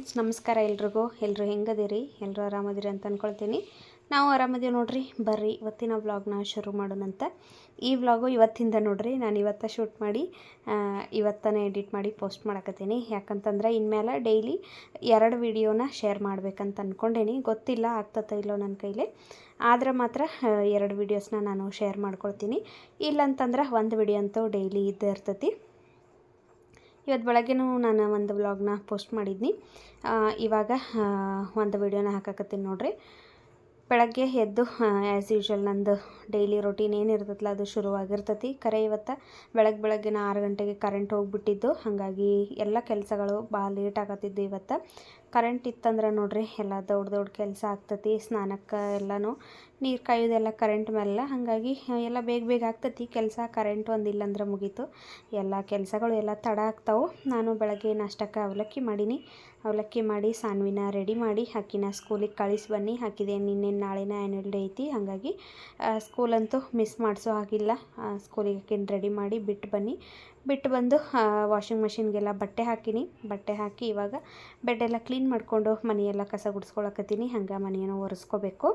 Friends ನಮಸ್ಕಾರ ಎಲ್ರಿಗೂ. ಎಲ್ಲರೂ ಹೆಂಗದಿರಿ? ಎಲ್ಲರೂ ಆರಾಮದಿರಿ ಅಂತ ಅಂದ್ಕೊಳ್ತೀನಿ ನಾವು ಆರಾಮದೀವಿ ನೋಡ್ರಿ. ಬರ್ರಿ, ಇವತ್ತಿನ ವ್ಲಾಗ್ನ ಶುರು ಮಾಡೋಣಂತ ಈ ವ್ಲಾಗು ಇವತ್ತಿಂದ ನೋಡ್ರಿ. ನಾನು ಇವತ್ತ ಶೂಟ್ ಮಾಡಿ ಇವತ್ತನೇ ಎಡಿಟ್ ಮಾಡಿ ಪೋಸ್ಟ್ ಮಾಡಕತ್ತೀನಿ. ಯಾಕಂತಂದ್ರೆ ಇನ್ಮೇಲೆ ಡೈಲಿ ಎರಡು ವಿಡಿಯೋನ ಶೇರ್ ಮಾಡ್ಬೇಕಂತ ಅಂದ್ಕೊಂಡೇನಿ ಗೊತ್ತಿಲ್ಲ ಆಗ್ತತ್ತ ಇಲ್ಲೋ ನನ್ನ ಕೈಲಿ. ಆದ್ರೆ ಮಾತ್ರ ಎರಡು ವೀಡಿಯೋಸ್ನ ನಾನು ಶೇರ್ ಮಾಡ್ಕೊಳ್ತೀನಿ. ಇಲ್ಲಂತಂದ್ರೆ ಒಂದು ವಿಡಿಯೋ ಅಂತೂ ಡೈಲಿ ಇದ್ದೇ ಇರ್ತೈತಿ. ಇವತ್ತು ಬೆಳಗ್ಗೆನೂ ನಾನು ಒಂದು ವ್ಲಾಗ್ನ ಪೋಸ್ಟ್ ಮಾಡಿದ್ನಿ. ಇವಾಗ ಒಂದು ವಿಡಿಯೋನ ಹಾಕಕತ್ತೀನಿ ನೋಡಿರಿ. ಬೆಳಗ್ಗೆ ಎದ್ದು ಆ್ಯಸ್ ಯೂಶ್ವಲ್ ನಂದು ಡೈಲಿ ರೊಟೀನ್ ಏನಿರ್ತೈತಲ್ಲ ಅದು ಶುರುವಾಗಿರ್ತತಿ. ಕರೆ ಇವತ್ತು ಬೆಳಗ್ಗೆ ಬೆಳಗ್ಗೆನ ಆರು ಗಂಟೆಗೆ ಕರೆಂಟ್ ಹೋಗಿಬಿಟ್ಟಿದ್ದು. ಹಾಗಾಗಿ ಎಲ್ಲ ಕೆಲಸಗಳು ಭಾಳ ಲೇಟ್ ಆಗತ್ತಿದ್ದು ಇವತ್ತು. ಕರೆಂಟ್ ಇತ್ತಂದ್ರೆ ನೋಡ್ರಿ, ಎಲ್ಲ ದೊಡ್ಡ ದೊಡ್ಡ ಕೆಲಸ ಆಗ್ತತಿ, ಸ್ನಾನಕ್ಕೆ ಎಲ್ಲನೂ. ನೀರು ಕಾಯೋದೆಲ್ಲ ಕರೆಂಟ್ ಮೇಲೆ ಹಾಗಾಗಿ ಎಲ್ಲ ಬೇಗ ಬೇಗ ಆಗ್ತತಿ, ಕೆಲಸ ಕರೆಂಟ್ ಒಂದಿಲ್ಲ ಅಂದ್ರೆ ಮುಗೀತು. ಎಲ್ಲ ಕೆಲಸಗಳು ಎಲ್ಲ ತಡ ಆಗ್ತಾವೆ. ನಾನು ಬೆಳಗ್ಗೆ ನಾಷ್ಟಕ್ಕೆ ಅವಲಕ್ಕಿ ಮಾಡೀನಿ. ಅವಲಕ್ಕಿ ಮಾಡಿ ಸಾನ್ವಿನ ರೆಡಿ ಮಾಡಿ ಹಾಕಿನ ಸ್ಕೂಲಿಗೆ ಕಳಿಸಿ ಬನ್ನಿ. ಹಾಕಿದೆ ನಿನ್ನೆ ನಾಳೆನ ಆ್ಯನ್ಯಲ್ ಡೇ ಐತಿ. ಹಾಗಾಗಿ ಸ್ಕೂಲಂತೂ ಮಿಸ್ ಮಾಡಿಸೋ ಹಾಗಿಲ್ಲ. ಸ್ಕೂಲಿಗೆ ಹಾಕಿನ ರೆಡಿ ಮಾಡಿ ಬಿಟ್ಟು ಬನ್ನಿ. ಬಿಟ್ಟು ಬಂದು ವಾಷಿಂಗ್ ಮೆಷಿನ್ಗೆಲ್ಲ ಬಟ್ಟೆ ಹಾಕಿನಿ. ಬಟ್ಟೆ ಹಾಕಿ ಇವಾಗ ಬೆಡ್ಡೆಲ್ಲ ಕ್ಲೀನ್ ಮಾಡಿಕೊಂಡು ಮನೆಯೆಲ್ಲ ಕಸ ಗುಡಿಸ್ಕೊಳಕತ್ತೀನಿ. ಹಂಗೆ ಮನೆಯನ್ನು ಒರೆಸ್ಕೋಬೇಕು.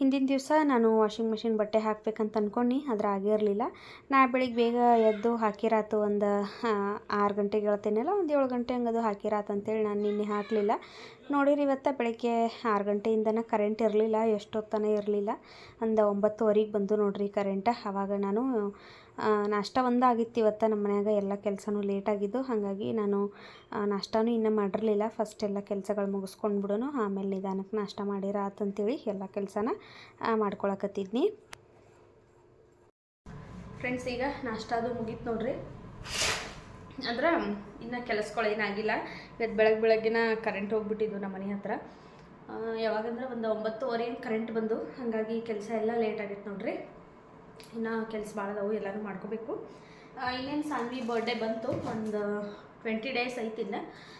ಹಿಂದಿನ ದಿವಸ ನಾನು ವಾಷಿಂಗ್ ಮೆಷಿನ್ ಬಟ್ಟೆ ಹಾಕ್ಬೇಕಂತ ಅಂದ್ಕೊಂಡು ಆದರೆ ಆಗಿರಲಿಲ್ಲ ನಾ ಬೆಳಿಗ್ಗೆ ಬೇಗ ಎದ್ದು ಹಾಕಿರಾತು ಒಂದು ಆರು ಗಂಟೆಗೆ ಹೇಳ್ತೇನಲ್ಲ, ಒಂದು ಏಳು ಗಂಟೆ ಹಂಗದು ಹಾಕಿರಾತು ಅಂತೇಳಿ ನಾನು ನಿನ್ನೆ ಹಾಕಲಿಲ್ಲ. ನೋಡಿರಿ, ಇವತ್ತು ಬೆಳಗ್ಗೆ ಆರು ಗಂಟೆಯಿಂದನೇ ಕರೆಂಟ್ ಇರಲಿಲ್ಲ, ಎಷ್ಟೊತ್ತನೇ ಇರಲಿಲ್ಲ. ಒಂದು ಒಂಬತ್ತುವರೆಗೆ ಬಂದು ನೋಡಿರಿ ಕರೆಂಟ್ ಆವಾಗ ನಾನು ನಾಷ್ಟ ಒಂದಾಗಿತ್ತು ಇವತ್ತು ನಮ್ಮ ಮನ್ಯಾಗ, ಎಲ್ಲ ಕೆಲಸನೂ ಲೇಟ್ ಆಗಿದ್ದು. ಹಾಗಾಗಿ ನಾನು ನಾಷ್ಟನೂ ಇನ್ನೂ ಮಾಡಿರಲಿಲ್ಲ. ಫಸ್ಟ್ ಎಲ್ಲ ಕೆಲಸಗಳು ಮುಗಿಸ್ಕೊಂಡು ಬಿಡೋನು ಆಮೇಲೆ ನಿಧಾನಕ್ಕೆ ನಾಷ್ಟ ಮಾಡಿರಾತಂತೇಳಿ ಎಲ್ಲ ಕೆಲಸನ ಮಾಡ್ಕೊಳಕತ್ತಿದ್ನಿ. ಫ್ರೆಂಡ್ಸ್ ಈಗ ನಾಷ್ಟ ಅದು ಮುಗೀತು ನೋಡ್ರಿ. ಅಂದ್ರೆ ಇನ್ನು ಕೆಲಸಗಳು ಏನಾಗಿಲ್ಲ. ಇವತ್ತು ಬೆಳಗ್ಗೆ ಬೆಳಗ್ಗಿನ ಕರೆಂಟ್ ಹೋಗ್ಬಿಟ್ಟಿದ್ದು ನಮ್ಮ ಮನೆ ಹತ್ರ. ಯಾವಾಗಂದ್ರೆ ಒಂದು ಒಂಬತ್ತುವರೆ ಕರೆಂಟ್ ಬಂದು ಹಾಗಾಗಿ ಕೆಲಸ ಎಲ್ಲ ಲೇಟ್ ಆಗೈತೆ ನೋಡ್ರಿ. ಇನ್ನು ಕೆಲಸ ಭಾಳ ಅದಾವು ಎಲ್ಲನೂ ಮಾಡ್ಕೋಬೇಕು. ಇನ್ನೇನು ಸಾನ್ವಿ ಬರ್ಡೇ ಬಂತು ಒಂದು ಟ್ವೆಂಟಿ ಡೇಸ್ ಐತಿ ಇನ್ನು. ಆ,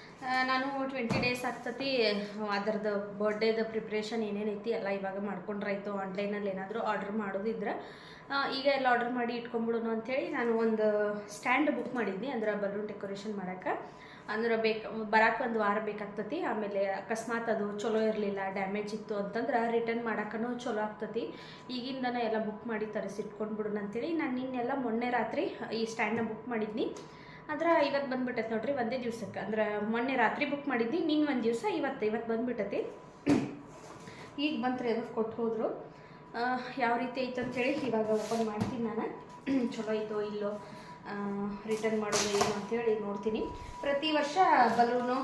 ನಾನು ಟ್ವೆಂಟಿ ಡೇಸ್ ಆಗ್ತತಿ. ಅದರದ್ದು ಬರ್ಡೇದ ಪ್ರಿಪ್ರೇಷನ್ ಏನೇನೈತಿ ಎಲ್ಲ ಇವಾಗ ಮಾಡ್ಕೊಂಡ್ರಾಯ್ತು. ಆನ್ಲೈನಲ್ಲಿ ಏನಾದರೂ ಆರ್ಡ್ರ್ ಮಾಡೋದಿದ್ರೆ ಈಗ ಎಲ್ಲ ಆರ್ಡ್ರ್ ಮಾಡಿ ಇಟ್ಕೊಂಬಿಡೋಣ ಅಂಥೇಳಿ ನಾನು ಒಂದು ಸ್ಟ್ಯಾಂಡ್ ಬುಕ್ ಮಾಡಿದ್ನಿ. ಅಂದ್ರೆ ಬಲೂನ್ ಡೆಕೋರೇಷನ್ ಮಾಡೋಕೆ. ಅಂದ್ರೆ ಬೇಕು ಬರಕ್ಕೆ ಒಂದು ವಾರ ಬೇಕಾಗ್ತತಿ. ಆಮೇಲೆ ಅಕಸ್ಮಾತ್ ಅದು ಚಲೋ ಇರಲಿಲ್ಲ ಡ್ಯಾಮೇಜ್ ಇತ್ತು ಅಂತಂದ್ರೆ ರಿಟರ್ನ್ ಮಾಡೋಕ್ಕೂ ಚಲೋ ಆಗ್ತತಿ. ಈಗಿಂದನೇ ಎಲ್ಲ ಬುಕ್ ಮಾಡಿ ತರಿಸಿಟ್ಕೊಂಡ್ಬಿಡೋಣ ಅಂತೇಳಿ. ನಾನು ನಿನ್ನೆಲ್ಲ ಮೊನ್ನೆ ರಾತ್ರಿ ಈ ಸ್ಟ್ಯಾಂಡನ್ನ ಬುಕ್ ಮಾಡಿದ್ನಿ. ಆದ್ರೆ ಇವತ್ತು ಬಂದ್ಬಿಟ್ಟೈತೆ ನೋಡ್ರಿ, ಒಂದೇ ದಿವಸಕ್ಕೆ. ಅಂದ್ರೆ ಮೊನ್ನೆ ರಾತ್ರಿ ಬುಕ್ ಮಾಡಿದ್ನಿ ನಿನ್ನ ಒಂದು ದಿವಸ ಇವತ್ತು ಇವತ್ತು ಬಂದ್ಬಿಟ್ಟೈತಿ. ಈಗ ಬಂತ್ರಿ ಅದು ಕೊಟ್ಟು ಹೋದರು. ಯಾವ ರೀತಿ ಐತೆ ಅಂತೇಳಿ ಇವಾಗ ಓಪನ್ ಮಾಡ್ತೀನಿ ನಾನು. ಚಲೋ ಐತೋ ಇಲ್ಲೋ ರಿಟರ್ನ್ ಮಾಡೋದು ಏನು ಅಂತೇಳಿ ನೋಡ್ತೀನಿ. ಪ್ರತಿ ವರ್ಷ ಬಲೂನು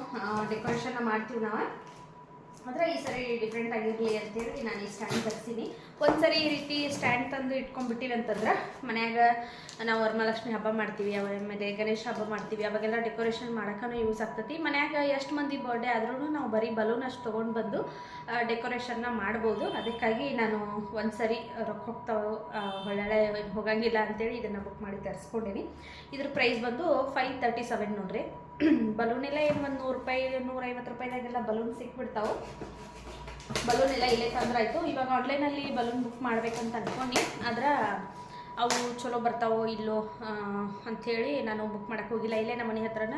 ಡೆಕೋರೇಷನ್ನ ಮಾಡ್ತೀವಿ ನಾವು. ಆದರೆ ಈ ಸರಿ ಡಿಫ್ರೆಂಟ್ ಆಗಿರಲಿ ಅಂತೇಳಿ ನಾನು ಈ ಸ್ಟ್ಯಾಂಡ್ ತರಿಸೀನಿ ಒಂದು ಸರಿ ಈ ರೀತಿ ಸ್ಟ್ಯಾಂಡ್ ತಂದು ಇಟ್ಕೊಂಡ್ಬಿಟ್ಟಿವಿ ಅಂತಂದ್ರೆ, ಮನ್ಯಾಗ ನಾವು ವರಮಹಾಲಕ್ಷ್ಮಿ ಹಬ್ಬ ಮಾಡ್ತೀವಿ, ಆಮೇಲೆ ಗಣೇಶ ಹಬ್ಬ ಮಾಡ್ತೀವಿ, ಅವಾಗೆಲ್ಲ ಡೆಕೋರೇಷನ್ ಮಾಡೋಕ್ಕೂ ಯೂಸ್ ಆಗ್ತೈತಿ. ಮನ್ಯಾಗ ಎಷ್ಟು ಮಂದಿ ಬರ್ಡೇ ಆದ್ರೂ ನಾವು ಬರೀ ಬಲೂನ್ ಅಷ್ಟು ತೊಗೊಂಡು ಬಂದು ಡೆಕೋರೇಷನ್ನ ಮಾಡ್ಬೋದು. ಅದಕ್ಕಾಗಿ ನಾನು ಒಂದು ಸರಿ ರೊಕ್ಕ ಹೋಗ್ತಾವೆ ಒಳ್ಳೆ ಹೋಗಂಗಿಲ್ಲ ಅಂತೇಳಿ ಇದನ್ನು ಬುಕ್ ಮಾಡಿ ತರಿಸ್ಕೊಂಡೀನಿ. ಇದ್ರ ಪ್ರೈಸ್ ಬಂದು ಫೈವ್ ತರ್ಟಿ ಸೆವೆನ್ ನೋಡ್ರಿ. ಬಲೂನ್ ಎಲ್ಲ ಏನು ಒಂದು ನೂರು ರೂಪಾಯಿ, ನೂರೈವತ್ತು ರೂಪಾಯಿದಾಗೆಲ್ಲ ಬಲೂನ್ ಸಿಕ್ಬಿಡ್ತಾವೆ. ಬಲೂನ್ ಎಲ್ಲ ಇಲ್ಲೇ ತಂದ್ರೆ ಆಯಿತು ಇವಾಗ ಆನ್ಲೈನಲ್ಲಿ ಬಲೂನ್ ಬುಕ್ ಮಾಡ್ಬೇಕಂತ ಅನ್ಕೊಂಡು. ಆದ್ರೆ ಅವು ಚಲೋ ಬರ್ತಾವೋ ಇಲ್ಲೋ ಅಂಥೇಳಿ ನಾನು ಬುಕ್ ಮಾಡೋಕ್ಕೆ ಹೋಗಿಲ್ಲ. ಇಲ್ಲೇ ನಮ್ಮ ಮನೆ ಹತ್ರನ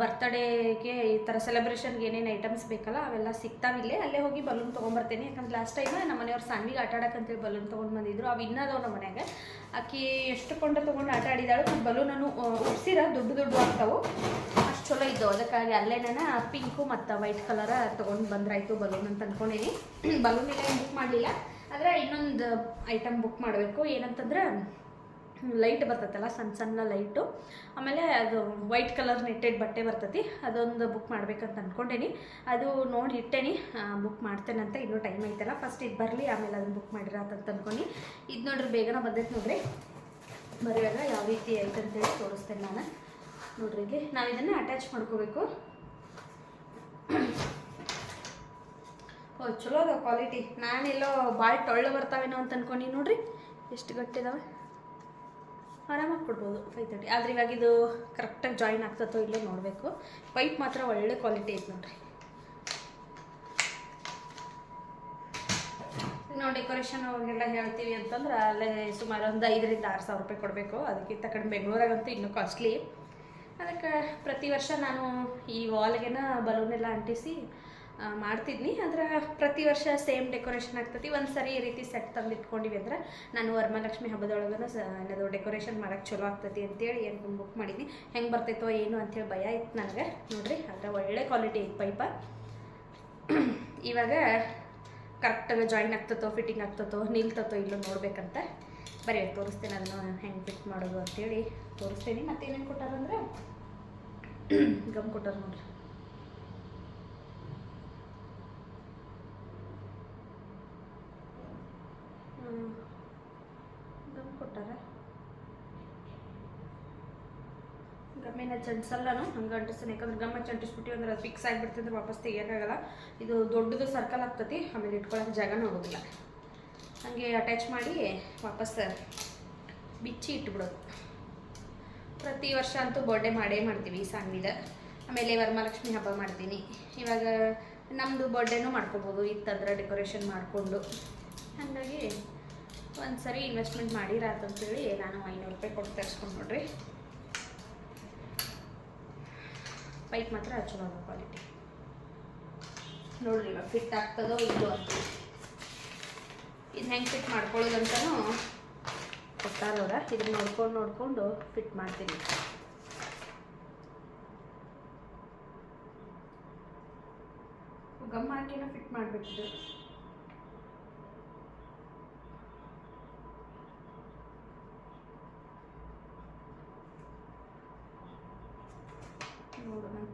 ಬರ್ತಡೇಗೆ ಈ ಥರ ಸೆಲೆಬ್ರೇಷನ್ಗೆ ಏನೇನು ಐಟಮ್ಸ್ ಬೇಕಲ್ಲ, ಅವೆಲ್ಲ ಸಿಗ್ತಾವಿಲ್ಲೇ ಅಲ್ಲೇ ಹೋಗಿ ಬಲೂನ್ ತೊಗೊಂಬರ್ತೇನೆ. ಯಾಕಂದ್ರೆ ಲಾಸ್ಟ್ ಟೈಮ್ ನಮ್ಮ ಮನೆಯವ್ರು ಸಾನ್ವಿಗೆ ಆಟ ಆಡೋಕ್ಕಂತೇಳಿ ಬಲೂನ್ ತೊಗೊಂಡು ಬಂದಿದ್ರು. ಅವು ಇನ್ನದವು ನಮ್ಮ ಮನ್ಯಾಗ ಆಕಿ ಎಷ್ಟು ಕೊಂಡ ತೊಗೊಂಡು ಆಟ ಆಡಿದಾಳು ಬಲೂನನ್ನು ಉಪ್ಸಿರ ದೊಡ್ಡ ದೊಡ್ಡ ಆಗ್ತಾವೆ. ಅಷ್ಟು ಚಲೋ ಇದ್ದವು. ಅದಕ್ಕಾಗಿ ಅಲ್ಲೇ ನಾನು ಪಿಂಕು ಮತ್ತು ವೈಟ್ ಕಲರ ತೊಗೊಂಡು ಬಂದ್ರಾಯ್ತು ಬಲೂನ್ ಅಂತ ಅಂದ್ಕೊಂಡೇನಿ ಬಲೂನ್ ಎಲ್ಲ ಬುಕ್ ಮಾಡಲಿಲ್ಲ. ಆದರೆ ಇನ್ನೊಂದು ಐಟಮ್ ಬುಕ್ ಮಾಡಬೇಕು. ಏನಂತಂದ್ರೆ ಲೈಟ್ ಬರ್ತೈತಲ್ಲ, ಸಣ್ಣ ಸಣ್ಣ ಲೈಟು ಆಮೇಲೆ ಅದು ವೈಟ್ ಕಲರ್ ನೆಟ್ಟೆಡ್ ಬಟ್ಟೆ ಬರ್ತೈತಿ. ಅದೊಂದು ಬುಕ್ ಮಾಡ್ಬೇಕಂತ ಅಂದ್ಕೊಂಡೇನಿ ಅದು ನೋಡಿ ಇಟ್ಟೇನಿ. ಬುಕ್ ಮಾಡ್ತೇನಂತ ಇನ್ನೂ ಟೈಮ್ ಐತಲ್ಲ. ಫಸ್ಟ್ ಇದು ಬರಲಿ, ಆಮೇಲೆ ಅದನ್ನು ಬುಕ್ ಮಾಡಿರತ್ತಂತ ಅಂದ್ಕೊಂಡು ಇದು ನೋಡ್ರಿ, ಬೇಗನೆ ಬಂದೈತೆ ನೋಡ್ರಿ. ಬರೀವಾಗ ಯಾವ ರೀತಿ ಐತೆ ಅಂತೇಳಿ ತೋರಿಸ್ತೇನೆ ನಾನು. ನೋಡ್ರಿ ಇಲ್ಲಿ ನಾವು ಇದನ್ನು ಅಟ್ಯಾಚ್ ಮಾಡ್ಕೋಬೇಕು. ಚಲೋ ಅದ ಕ್ವಾಲಿಟಿ ನಾನೆಲ್ಲೋ ಭಾಳ ಟೊಳ್ಳು ಬರ್ತಾವೇನೋ ಅಂತ ಅನ್ಕೊಂಡು ನೋಡ್ರಿ. ಎಷ್ಟು ಗಟ್ಟಿದಾವೆ ಆರಾಮಾಗಿ ಕೊಡ್ಬೋದು ಫೈವ್ ತರ್ಟಿ ಆದರೆ ಇವಾಗ ಇದು ಕರೆಕ್ಟಾಗಿ ಜಾಯಿನ್ ಆಗ್ತತೋ ಇಲ್ಲೋ ನೋಡಬೇಕು. ಪೈಪ್ ಮಾತ್ರ ಒಳ್ಳೆ ಕ್ವಾಲಿಟಿ ಐತೆ ನೋಡ್ರಿ. ನಾವು ಡೆಕೋರೇಷನ್ ಅವಾಗೆಲ್ಲ ಹೇಳ್ತೀವಿ ಅಂತಂದ್ರೆ ಅಲ್ಲೇ ಸುಮಾರು ಒಂದು ಐದರಿಂದ ಆರು ಸಾವಿರ ರೂಪಾಯಿ ಕೊಡಬೇಕು. ಅದಕ್ಕಿಂತ ಕಡಿಮೆ ಬೆಂಗಳೂರಾಗಂತೂ ಇನ್ನೂ ಕಾಸ್ಟ್ಲಿ ಅದಕ್ಕೆ ಪ್ರತಿ ವರ್ಷ ನಾನು ಈ ವಾಲ್ಗೆನ ಬಲೂನೆಲ್ಲ ಅಂಟಿಸಿ ಮಾಡ್ತಿದ್ನಿ. ಆದ್ರೆ ಪ್ರತಿ ವರ್ಷ ಸೇಮ್ ಡೆಕೋರೇಷನ್ ಆಗ್ತತಿ. ಒಂದು ಸರಿ ಈ ರೀತಿ ಸೆಟ್ ತಂದು ಇಟ್ಕೊಂಡಿವಿ ಅಂದ್ರೆ ನಾನು ವರಮಹಾಲಕ್ಷ್ಮಿ ಹಬ್ಬದೊಳಗೂ ಏನದು ಡೆಕೋರೇಷನ್ ಮಾಡೋಕ್ಕೆ ಚಲೋ ಆಗ್ತೈತಿ ಅಂತೇಳಿ ಏನು ಬುಕ್ ಮಾಡಿದ್ನಿ. ಹೆಂಗೆ ಬರ್ತೈತೋ ಏನು ಅಂತೇಳಿ ಭಯ ಇತ್ತು ನನಗೆ. ನೋಡಿರಿ ಅದ್ರ ಒಳ್ಳೆ ಕ್ವಾಲಿಟಿ ಐತೆ ಪೈಪ. ಇವಾಗ ಕರೆಕ್ಟಾಗಿ ಜಾಯಿನ್ ಆಗ್ತತೋ ಫಿಟ್ಟಿಂಗ್ ಆಗ್ತತೋ, ನಿಲ್ತತೋ ಇಲ್ಲೋ ನೋಡ್ಬೇಕಂತ ಬರೀ ತೋರಿಸ್ತೇನೆ. ಅದನ್ನು ಹೆಂಗೆ ಫಿಟ್ ಮಾಡೋದು ಅಂತೇಳಿ ತೋರಿಸ್ತೀನಿ. ಮತ್ತೆ ಏನೇನು ಕೊಟ್ಟಾರಂದ್ರೆ, ಗಮ್ ಕೊಟ್ಟಾರ ನೋಡ್ರಿ ಹ್ಮ್. ಗಮ್ ಕೊಟ್ಟಾರ ನಾನು ಹಂಗೆ ಅಂಟಿಸ್ತಾನೆ. ಯಾಕಂದ್ರೆ ಗಮ್ಮ ಚಂಟಿಸ್ಬಿಟ್ಟು ಅಂದ್ರೆ ಅದು ಫಿಕ್ಸ್ ಆಗಿಬಿಡ್ತಂದ್ರೆ ವಾಪಸ್ ತೆಗಿಯೋಕ್ಕಾಗಲ್ಲ ಇದು ದೊಡ್ಡದು ಸರ್ಕಲ್ ಆಗ್ತತಿ, ಆಮೇಲೆ ಇಟ್ಕೊಳ್ಳೋಕೆ ಜಾಗ ಹೋಗೋದಿಲ್ಲ. ಹಾಗೆ ಅಟ್ಯಾಚ್ ಮಾಡಿ ವಾಪಸ್ ಬಿಚ್ಚಿ ಇಟ್ಬಿಡೋದು. ಪ್ರತಿ ವರ್ಷ ಅಂತೂ ಬರ್ಡೇ ಮಾಡೇ ಮಾಡ್ತೀವಿ ಸಾನ್ವಿದ ಆಮೇಲೆ ವರಮಹಾಲಕ್ಷ್ಮಿ ಹಬ್ಬ ಮಾಡ್ತೀನಿ. ಇವಾಗ ನಮ್ಮದು ಬರ್ಡೇನೂ ಮಾಡ್ಕೋಬೋದು ಇತ್ತಂದ್ರೆ ಡೆಕೋರೇಷನ್ ಮಾಡಿಕೊಂಡು. ಹಾಗಾಗಿ ಒಂದು ಸರಿ ಇನ್ವೆಸ್ಟ್ಮೆಂಟ್ ಮಾಡಿರಾತಂತೇಳಿ ನಾನು ಐನೂರು ರೂಪಾಯಿ ಕೊಟ್ಟು ತರಿಸ್ಕೊಂಡು ನೋಡ್ರಿ. ಪೈಪ್ ಮಾತ್ರ ಚಲೋ ಕ್ವಾಲಿಟಿ ನೋಡ್ರಿ ಇವಾಗ ಫಿಟ್ ಆಗ್ತದೋ ಇಲ್ಲೋ ಅಂತ. ಇದು ಹೆಂಗೆ ಫಿಟ್ ಮಾಡ್ಕೊಳ್ಳೋದಂತನೂ ಕೊಟ್ಟಾರವ್ರ ಇದನ್ನ ನೋಡ್ಕೊಂಡು ನೋಡಿಕೊಂಡು ಫಿಟ್ ಮಾಡ್ತೀನಿ. ಗಮ್ ಹಾಕಿನ ಫಿಟ್ ಮಾಡಬೇಕಿದು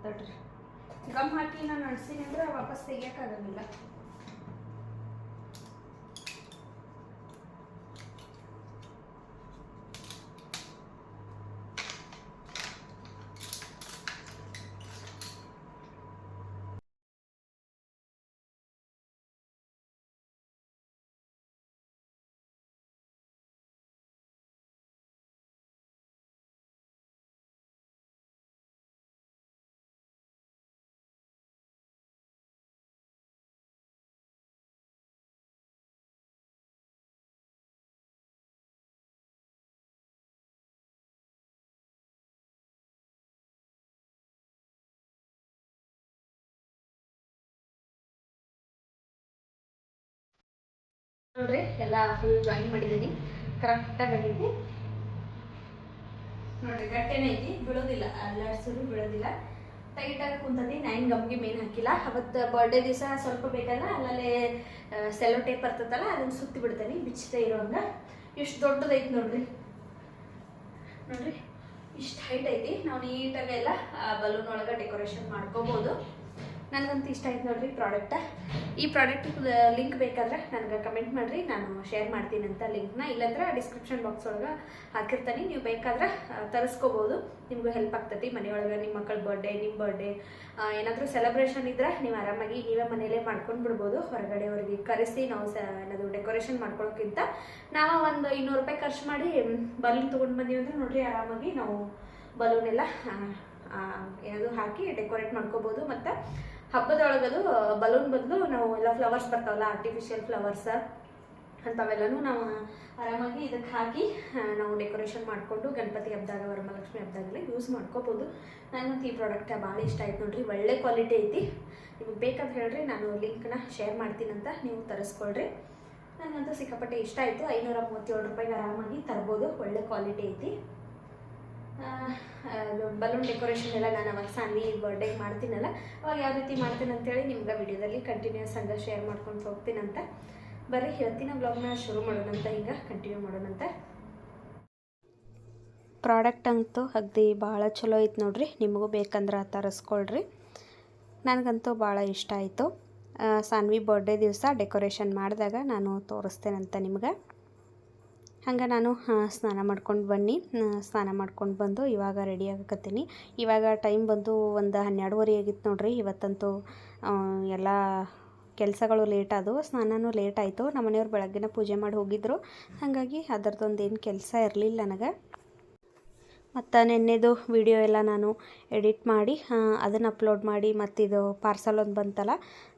ತಡ್ರಿ. ಗಮ್ ಹಾಕಿ ನಾನು ಅಳಿಸ್ತೀನಿ ಅಂದ್ರೆ ವಾಪಸ್ ತೆಗಿಯೋಕ್ಕಾಗಂಗಿಲ್ಲ ನೋಡ್ರಿ, ಎಲ್ಲ ಫುಲ್ ಜಾಯಿನ್ ಮಾಡಿದ್ದೀನಿ. ಕರೆಕ್ಟಾಗಿ ಆಗೈತಿ ನೋಡ್ರಿ ಗಟ್ಟೆನೇ ಐತಿ, ಬೀಳೋದಿಲ್ಲ. ಅಲ್ಲಾಡ್ಸಿದ್ರು ಬೀಳೋದಿಲ್ಲ. ಟೈಟಾಗಿ ಕುಂತತಿ ನೈನ್ ಗಮ್ಗೆ ಮೇನ್ ಹಾಕಿಲ್ಲ. ಅವತ್ತು ಬರ್ಡೇ ದಿವಸ ಸ್ವಲ್ಪ ಬೇಕಲ್ಲ, ಅಲ್ಲಲ್ಲೇ ಸೆಲೋ ಟೇಪ್ ಬರ್ತದಲ್ಲ ಅದನ್ನ ಸುತ್ತಿ ಬಿಡ್ತೇನೆ, ಬಿಚ್ಚದೇ ಇರೋಂಗ ಎಷ್ಟು ದೊಡ್ಡದೈತಿ ನೋಡ್ರಿ. ನೋಡ್ರಿ, ಇಷ್ಟು ಹೈಟ್ ಐತಿ. ನಾವು ನೀಟಾಗಿ ಎಲ್ಲ ಬಲೂನ್ ಒಳಗೆ ಡೆಕೋರೇಷನ್ ಮಾಡ್ಕೋಬೋದು. ನನಗಂತೂ ಇಷ್ಟ ಆಯ್ತು ನೋಡ್ರಿ ಪ್ರಾಡಕ್ಟ ಈ ಪ್ರಾಡಕ್ಟ್ ಲಿಂಕ್ ಬೇಕಾದ್ರೆ ನನಗೆ ಕಮೆಂಟ್ ಮಾಡಿರಿ. ನಾನು ಶೇರ್ ಮಾಡ್ತೀನಿ ಅಂತ ಲಿಂಕ್ನ ಇಲ್ಲಂದ್ರೆ ಡಿಸ್ಕ್ರಿಪ್ಷನ್ ಬಾಕ್ಸ್ ಒಳಗೆ ಹಾಕಿರ್ತೀನಿ. ನೀವು ಬೇಕಾದ್ರೆ ತರಿಸ್ಕೋಬೋದು. ನಿಮಗೂ ಹೆಲ್ಪ್ ಆಗ್ತೈತಿ. ಮನೆಯೊಳಗೆ ನಿಮ್ಮ ಮಕ್ಕಳ ಬರ್ಡೇ ನಿಮ್ಮ ಬರ್ಡೇ ಏನಾದರೂ ಸೆಲೆಬ್ರೇಷನ್ ಇದ್ರೆ ನೀವು ಆರಾಮಾಗಿ ನೀವೇ ಮನೆಯಲ್ಲೇ ಮಾಡ್ಕೊಂಡು ಬಿಡ್ಬೋದು. ಹೊರಗಡೆ ಅವ್ರಿಗೆ ಕರೆಸಿ ನಾವು ಸ ಡೆಕೋರೇಷನ್ ಮಾಡ್ಕೊಳ್ಳೋಕ್ಕಿಂತ ನಾವು ಒಂದು ಇನ್ನೂರು ರೂಪಾಯಿ ಖರ್ಚು ಮಾಡಿ ಬಲೂನ್ ತೊಗೊಂಡು ಬಂದೀವಿ ಅಂದ್ರೆ ನೋಡ್ರಿ ಆರಾಮಾಗಿ ನಾವು ಬಲೂನ್ ಎಲ್ಲ ಏನದು ಹಾಕಿ ಡೆಕೋರೇಟ್ ಮಾಡ್ಕೋಬೋದು. ಮತ್ತು ಹಬ್ಬದೊಳಗದು ಬಲೂನ್ ಬದಲು ನಾವು ಎಲ್ಲ ಫ್ಲವರ್ಸ್ ಬರ್ತಾವಲ್ಲ ಆರ್ಟಿಫಿಷಿಯಲ್ ಫ್ಲವರ್ಸ್ ಅಂಥವೆಲ್ಲನೂ ನಾವು ಆರಾಮಾಗಿ ಇದಕ್ಕೆ ಹಾಕಿ ನಾವು ಡೆಕೋರೇಷನ್ ಮಾಡಿಕೊಂಡು ಗಣಪತಿ ಹಬ್ಬದಾಗ ವರಮಹಾಲಕ್ಷ್ಮಿ ಹಬ್ಬದಾಗೆಲ್ಲ ಯೂಸ್ ಮಾಡ್ಕೋಬೋದು. ನನಗಂತೂ ಈ ಪ್ರಾಡಕ್ಟ್ ಭಾಳ ಇಷ್ಟ ಆಯ್ತು ನೋಡ್ರಿ, ಒಳ್ಳೆ ಕ್ವಾಲಿಟಿ ಐತಿ. ನಿಮಗೆ ಬೇಕಂತ ಹೇಳ್ರಿ, ನಾನು ಲಿಂಕ್ನ ಶೇರ್ ಮಾಡ್ತೀನಂತ ನೀವು ತರಿಸ್ಕೊಳ್ರಿ. ನನಗಂತೂ ಸಿಕ್ಕಾಪಟ್ಟೆ ಇಷ್ಟ ಆಯಿತು, ಐನೂರ ಮೂವತ್ತೇಳು ರೂಪಾಯಿಗೆ ಆರಾಮಾಗಿ ತರ್ಬೋದು, ಒಳ್ಳೆ ಕ್ವಾಲಿಟಿ ಐತಿ. ಬಲೂನ್ ಡೆಕೋರೇಷನ್ ಎಲ್ಲ ನಾನು ಅವಾಗ ಸಾನ್ವಿ ಬರ್ಡೇಗೆ ಮಾಡ್ತೀನಲ್ಲ, ಅವಾಗ ಯಾವ ರೀತಿ ಮಾಡ್ತೀನಿ ಅಂತೇಳಿ ನಿಮ್ಗೆ ವಿಡಿಯೋದಲ್ಲಿ ಕಂಟಿನ್ಯೂಸ್ ಹಂಗೆ ಶೇರ್ ಮಾಡ್ಕೊಂಡು ಹೋಗ್ತೀನಂತ. ಬರ್ರಿ, ಇವತ್ತಿನ ಬ್ಲಾಗ್ನ ಶುರು ಮಾಡೋಣಂತ ಈಗ ಕಂಟಿನ್ಯೂ ಮಾಡೋಣಂತ ಪ್ರಾಡಕ್ಟ್ ಅಂತೂ ಅಗ್ದಿ ಭಾಳ ಚಲೋ ಐತೆ ನೋಡ್ರಿ, ನಿಮಗೂ ಬೇಕಂದ್ರೆ ತರಿಸ್ಕೊಳ್ರಿ. ನನಗಂತೂ ಭಾಳ ಇಷ್ಟ ಆಯಿತು. ಸಾನ್ವಿ ಬರ್ಡೇ ದಿವಸ ಡೆಕೋರೇಷನ್ ಮಾಡಿದಾಗ ನಾನು ತೋರಿಸ್ತೇನಂತ ನಿಮ್ಗೆ. ಹಂಗೆ ನಾನು ಸ್ನಾನ ಮಾಡ್ಕೊಂಡು ಬನ್ನಿ. ಸ್ನಾನ ಮಾಡ್ಕೊಂಡು ಬಂದು ಇವಾಗ ರೆಡಿ ಆಗಕತ್ತೀನಿ. ಇವಾಗ ಟೈಮ್ ಬಂದು ಒಂದು ಹನ್ನೆರಡುವರೆ ಆಗಿತ್ತು ನೋಡ್ರಿ. ಇವತ್ತಂತೂ ಎಲ್ಲ ಕೆಲಸಗಳು ಲೇಟ್ ಆದವು. ಸ್ನಾನನೂ ಲೇಟ್ ಆಯಿತು. ನಮ್ಮ ಮನೆಯವ್ರು ಬೆಳಗ್ಗೆನ ಪೂಜೆ ಮಾಡಿ ಹೋಗಿದ್ರು. ಹಾಗಾಗಿ ಅದರದ್ದೊಂದು ಏನು ಕೆಲಸ ಇರಲಿಲ್ಲ ನನಗೆ. ಮತ್ತು ನಿನ್ನೆದು ವಿಡಿಯೋ ಎಲ್ಲ ನಾನು ಎಡಿಟ್ ಮಾಡಿ ಅದನ್ನು ಅಪ್ಲೋಡ್ ಮಾಡಿ ಮತ್ತಿದು ಪಾರ್ಸಲ್ ಒಂದು ಬಂತಲ್ಲ,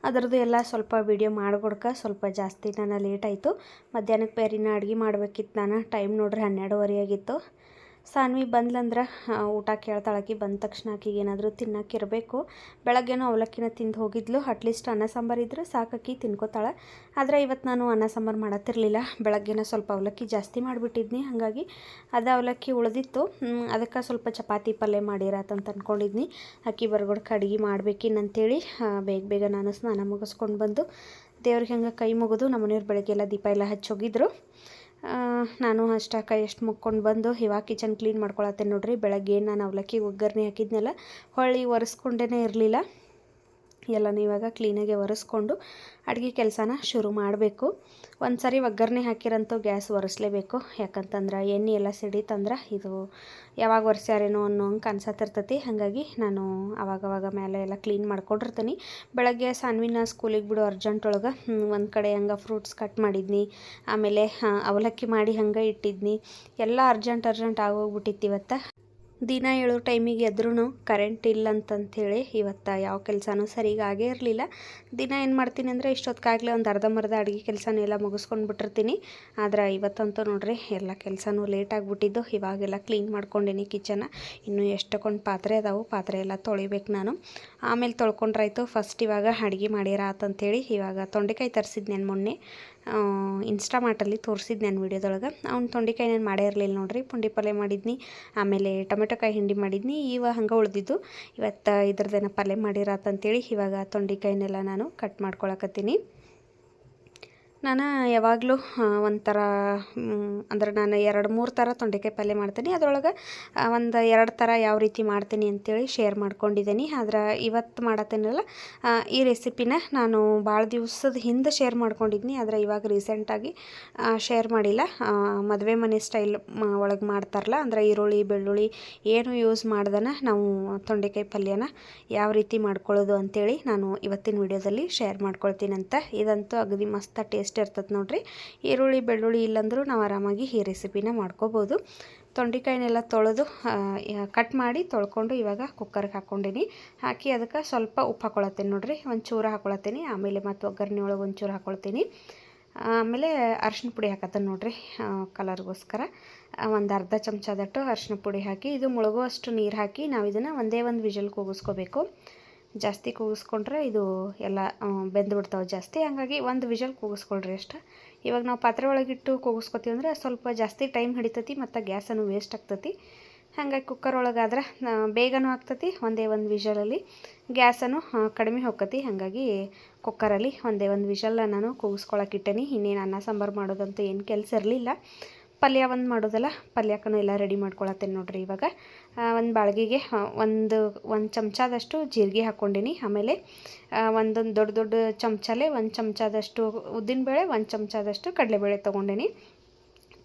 ಅದರದ್ದು ಎಲ್ಲ ಸ್ವಲ್ಪ ವಿಡಿಯೋ ಮಾಡ್ಕೊಡ್ಕ ಸ್ವಲ್ಪ ಜಾಸ್ತಿ ನಾನು ಲೇಟ್ ಆಯಿತು. ಮಧ್ಯಾಹ್ನಕ್ಕೆ ಬೇರೆನ ಅಡುಗೆ ಮಾಡಬೇಕಿತ್ತು ನಾನು ಟೈಮ್ ನೋಡ್ರಿ ಹನ್ನೆರಡುವರೆ ಆಗಿತ್ತು. ಸಾನ್ವಿ ಬಂದ್ಲಂದ್ರೆ ಊಟ ಕೇಳ್ತಾಳಕಿ, ಬಂದ ತಕ್ಷಣ ಆಕಿಗೆ ಏನಾದರೂ ತಿನ್ನಕ್ಕಿರಬೇಕು ಬೆಳಗ್ಗೆನೂ ಅವಲಕ್ಕಿನ ತಿಂದು ಹೋಗಿದ್ಲು. ಅಟ್ಲೀಸ್ಟ್ ಅನ್ನ ಸಾಂಬಾರು ಇದ್ದರೆ ಸಾಕಾಕಿ ತಿನ್ಕೋತಾಳೆ. ಆದರೆ ಇವತ್ತು ನಾನು ಅನ್ನ ಸಾಂಬಾರು ಮಾಡತ್ತಿರಲಿಲ್ಲ. ಬೆಳಗ್ಗೆನ ಸ್ವಲ್ಪ ಅವಲಕ್ಕಿ ಜಾಸ್ತಿ ಮಾಡಿಬಿಟ್ಟಿದ್ನಿ. ಹಾಗಾಗಿ ಅದು ಅವಲಕ್ಕಿ ಉಳಿದಿತ್ತು. ಅದಕ್ಕೆ ಸ್ವಲ್ಪ ಚಪಾತಿ ಪಲ್ಯ ಮಾಡಿರತ್ತಂತ ಅಂದ್ಕೊಂಡಿದ್ನಿ ಅಕ್ಕಿ ಬರ್ಗೊಡ್ಕೆ ಅಡುಗೆ ಮಾಡ್ಬೇಕಿನ್ನಂತೇಳಿ ಬೇಗ ಬೇಗ ನಾನು ಸ್ನಾನ ಮುಗಿಸ್ಕೊಂಡು ಬಂದು ದೇವ್ರಿಗೆ ಹಂಗೆ ಕೈ ಮುಗಿದು ನಮ್ಮನೆಯವ್ರು ಬೆಳಗ್ಗೆ ಬೆಳಗ್ಗೆಲ್ಲ ದೀಪ ಎಲ್ಲ ಹಚ್ಚೋಗಿದ್ರು. ನಾನು ಅಷ್ಟಾಕ ಎಷ್ಟು ಮುಕ್ಕೊಂಡು ಬಂದು ಇವಾಗ ಕಿಚನ್ ಕ್ಲೀನ್ ಮಾಡ್ಕೊಳತ್ತೇನೆ ನೋಡ್ರಿ. ಬೆಳಗ್ಗೆ ನಾನು ಅವಲಕ್ಕಿ ಒಗ್ಗರಣೆ ಹಾಕಿದ್ನಲ್ಲ, ಹೊಳ್ಳಿ ಒರೆಸ್ಕೊಂಡೇ ಇರಲಿಲ್ಲ. ಎಲ್ಲನೂ ಇವಾಗ ಕ್ಲೀನಾಗೆ ಒರೆಸ್ಕೊಂಡು ಅಡುಗೆ ಕೆಲಸನ ಶುರು ಮಾಡಬೇಕು. ಒಂದು ಸಾರಿ ಒಗ್ಗರಣೆ ಹಾಕಿರಂತೂ ಗ್ಯಾಸ್ ಒರೆಸ್ಲೇಬೇಕು. ಯಾಕಂತಂದ್ರೆ ಎಣ್ಣೆ ಎಲ್ಲ ಸಿಡಿತಂದ್ರೆ ಇದು ಯಾವಾಗ ಒರೆಸ್ಯಾರೇನೋ ಅನ್ನೋ ಹಂಗೆ ಅನ್ಸತ್ತಿರ್ತೈತಿ. ಹಾಗಾಗಿ ನಾನು ಅವಾಗವಾಗ ಮೇಲೆ ಎಲ್ಲ ಕ್ಲೀನ್ ಮಾಡ್ಕೊಂಡಿರ್ತೀನಿ. ಬೆಳಗ್ಗೆ ಸಾನ್ವಿನ ಸ್ಕೂಲಿಗೆ ಬಿಡು ಅರ್ಜೆಂಟ್ ಒಳಗೆ ಒಂದು ಕಡೆ ಹಂಗೆ ಫ್ರೂಟ್ಸ್ ಕಟ್ ಮಾಡಿದ್ನಿ. ಆಮೇಲೆ ಅವಲಕ್ಕಿ ಮಾಡಿ ಹಂಗೆ ಇಟ್ಟಿದ್ನಿ. ಎಲ್ಲ ಅರ್ಜೆಂಟ್ ಅರ್ಜೆಂಟ್ ಆಗೋಗ್ಬಿಟ್ಟಿತ್ತು ಇವತ್ತು. ದಿನ ಹೇಳೋ ಟೈಮಿಗೆ ಎದ್ರೂ ಕರೆಂಟ್ ಇಲ್ಲ ಅಂತಂಥೇಳಿ ಇವತ್ತು ಯಾವ ಕೆಲಸನೂ ಸರಿಗೆ ಆಗೇ ಇರಲಿಲ್ಲ. ದಿನ ಏನು ಮಾಡ್ತೀನಿ ಅಂದರೆ ಇಷ್ಟೊತ್ತಿಗಾಗಲೇ ಒಂದು ಅರ್ಧಂಬರ್ಧ ಅಡುಗೆ ಕೆಲಸನೂ ಎಲ್ಲ ಮುಗಿಸ್ಕೊಂಡು ಬಿಟ್ಟಿರ್ತೀನಿ. ಆದ್ರೆ ಇವತ್ತಂತೂ ನೋಡ್ರಿ ಎಲ್ಲ ಕೆಲಸನೂ ಲೇಟ್ ಆಗಿಬಿಟ್ಟಿದ್ದು. ಇವಾಗೆಲ್ಲ ಕ್ಲೀನ್ ಮಾಡ್ಕೊಂಡೇನಿ ಕಿಚನ ಇನ್ನೂ ಎಷ್ಟೊಂದು ಪಾತ್ರೆ ಅದಾವು ಪಾತ್ರೆ ಎಲ್ಲ ತೊಳಿಬೇಕು ನಾನು. ಆಮೇಲೆ ತೊಳ್ಕೊಂಡ್ರಾಯ್ತು. ಫಸ್ಟ್ ಇವಾಗ ಅಡುಗೆ ಮಾಡಿರ ಅಂತಂಥೇಳಿ ಇವಾಗ ತೊಂಡೆಕಾಯಿ ತರಿಸಿದ್ನೇನು ನಾನು ಮೊನ್ನೆ ಇನ್ಸ್ಟಾಮಾರ್ಟಲ್ಲಿ ತೋರಿಸಿದ್ದು ನಾನು ವೀಡಿಯೋದೊಳಗೆ. ಅವ್ನು ತೊಂಡೆಕಾಯಿ ನಾನು ಮಾಡೇ ಇರಲಿಲ್ಲ ನೋಡಿರಿ. ಪುಂಡಿ ಪಲ್ಯ ಮಾಡಿದ್ನಿ. ಆಮೇಲೆ ಟೊಮೆಟೊ ಕಾಯಿ ಹಿಂಡಿ ಮಾಡಿದ್ನಿ. ಇವ ಹಂಗೆ ಉಳಿದಿದ್ದು. ಇವತ್ತು ಇದ್ರದ್ದೇನ ಪಲ್ಯ ಮಾಡಿರಾತಂತೇಳಿ ಇವಾಗ ತೊಂಡೆಕಾಯಿನೆಲ್ಲ ನಾನು ಕಟ್ ಮಾಡ್ಕೊಳಕತ್ತೀನಿ. ನಾನು ಯಾವಾಗಲೂ ಒಂಥರ ಅಂದ್ರೆ ನಾನು ಎರಡು, ಮೂರು ಥರ ತೊಂಡೆಕಾಯಿ ಪಲ್ಯ ಮಾಡ್ತೀನಿ. ಅದರೊಳಗೆ ಒಂದು ಎರಡು ಥರ ಯಾವ ರೀತಿ ಮಾಡ್ತೀನಿ ಅಂತೇಳಿ ಶೇರ್ ಮಾಡ್ಕೊಂಡಿದ್ದೀನಿ. ಆದ್ರೆ ಇವತ್ತು ಮಾಡತ್ತೇನಲ್ಲ ಈ ರೆಸಿಪಿನ ನಾನು ಭಾಳ ದಿವಸದ ಹಿಂದೆ ಶೇರ್ ಮಾಡ್ಕೊಂಡಿದ್ದೀನಿ. ಆದರೆ ಇವಾಗ ರೀಸೆಂಟಾಗಿ ಶೇರ್ ಮಾಡಿಲ್ಲ. ಮದುವೆ ಮನೆ ಸ್ಟೈಲ್ ಒಳಗೆ ಮಾಡ್ತಾರಲ್ಲ, ಅಂದ್ರೆ ಈರುಳ್ಳಿ, ಬೆಳ್ಳುಳ್ಳಿ ಏನು ಯೂಸ್ ಮಾಡ್ದನ ನಾವು ತೊಂಡೆಕಾಯಿ ಪಲ್ಯನ ಯಾವ ರೀತಿ ಮಾಡ್ಕೊಳ್ಳೋದು ಅಂತೇಳಿ ನಾನು ಇವತ್ತಿನ ವಿಡಿಯೋದಲ್ಲಿ ಶೇರ್ ಮಾಡ್ಕೊಳ್ತೀನಂತ. ಇದಂತೂ ಅಗದಿ ಮಸ್ತ ಟೇಸ್ಟ್ ಇರ್ತದೆ ನೋಡಿರಿ. ಈರುಳ್ಳಿ, ಬೆಳ್ಳುಳ್ಳಿ ಇಲ್ಲಂದ್ರೂ ನಾವು ಆರಾಮಾಗಿ ಈ ರೆಸಿಪಿನ ಮಾಡ್ಕೋಬೋದು. ತೊಂಡೆಕಾಯಿನೆಲ್ಲ ತೊಳೆದು ಕಟ್ ಮಾಡಿ ತೊಳ್ಕೊಂಡು ಇವಾಗ ಕುಕ್ಕರ್ಗೆ ಹಾಕ್ಕೊಂಡಿನಿ. ಹಾಕಿ ಅದಕ್ಕೆ ಸ್ವಲ್ಪ ಉಪ್ಪು ಹಾಕೊಳತ್ತೀನಿ ನೋಡಿರಿ. ಒಂದು ಚೂರು ಹಾಕೊಳತ್ತೀನಿ. ಆಮೇಲೆ ಮತ್ತು ಒಗ್ಗರಣೆ ಒಳಗೆ ಒಂದು ಚೂರು ಹಾಕೊಳ್ತೀನಿ. ಆಮೇಲೆ ಅರ್ಶಿನ ಪುಡಿ ಹಾಕತ್ತೇನೆ ನೋಡಿರಿ ಕಲರ್ಗೋಸ್ಕರ ಒಂದು ಅರ್ಧ ಚಮಚದಟ್ಟು ಅರ್ಶಿನ ಪುಡಿ ಹಾಕಿ, ಇದು ಮುಳುಗುವಷ್ಟು ನೀರು ಹಾಕಿ ನಾವು ಇದನ್ನು ಒಂದೇ ಒಂದು ವಿಜಲ್ ಕೂಗಿಸ್ಕೋಬೇಕು ಜಾಸ್ತಿ ಕೂಗಿಸ್ಕೊಂಡ್ರೆ ಇದು ಎಲ್ಲ ಬೆಂದ್ಬಿಡ್ತಾವೆ ಜಾಸ್ತಿ. ಹಾಗಾಗಿ ಒಂದು ವಿಷಲ್ ಕೂಗಿಸ್ಕೊಳ್ರಿ ಅಷ್ಟೆ. ಇವಾಗ ನಾವು ಪಾತ್ರೆ ಒಳಗಿಟ್ಟು ಕೂಗಿಸ್ಕೊತೀವಿ ಅಂದ್ರೆ ಸ್ವಲ್ಪ ಜಾಸ್ತಿ ಟೈಮ್ ಹಿಡಿತೈತಿ ಮತ್ತು ಗ್ಯಾಸನ್ನು ವೇಸ್ಟ್ ಆಗ್ತತಿ. ಹಾಗಾಗಿ ಕುಕ್ಕರ್ ಒಳಗಾದ್ರೆ ಬೇಗನೂ ಆಗ್ತತಿ ಒಂದೇ ಒಂದು ವಿಷಲಲ್ಲಿ ಗ್ಯಾಸನ್ನು ಕಡಿಮೆ ಹೋಗ್ತತಿ. ಹಾಗಾಗಿ ಕುಕ್ಕರಲ್ಲಿ ಒಂದೇ ಒಂದು ವಿಷಲ್ಲ ನಾನು ಕೂಗಿಸ್ಕೊಳಕ್ಕೆ ಇಟ್ಟೇನಿ. ಇನ್ನೇನು ಅನ್ನ, ಸಾಂಬಾರು ಮಾಡೋದಂತೂ ಏನು ಕೆಲಸ ಇರಲಿಲ್ಲ. ಪಲ್ಯ ಒಂದು ಮಾಡೋದಲ್ಲ ಪಲ್ಯಕ್ಕೂ ಎಲ್ಲ ರೆಡಿ ಮಾಡ್ಕೊಳತ್ತೇನೆ ನೋಡಿರಿ ಇವಾಗ. ಒಂದು ಬಾಳ್ಗಿಗೆ ಒಂದು ಒಂದು ಚಮಚದಷ್ಟು ಜೀರಿಗೆ ಹಾಕ್ಕೊಂಡೀನಿ. ಆಮೇಲೆ ಒಂದೊಂದು ದೊಡ್ಡ ದೊಡ್ಡ ಚಮಚಲೆ, ಒಂದು ಚಮಚದಷ್ಟು ಉದ್ದಿನಬೇಳೆ ಒಂದು ಚಮಚದಷ್ಟು ಕಡಲೆಬೇಳೆ ತೊಗೊಂಡಿನಿ.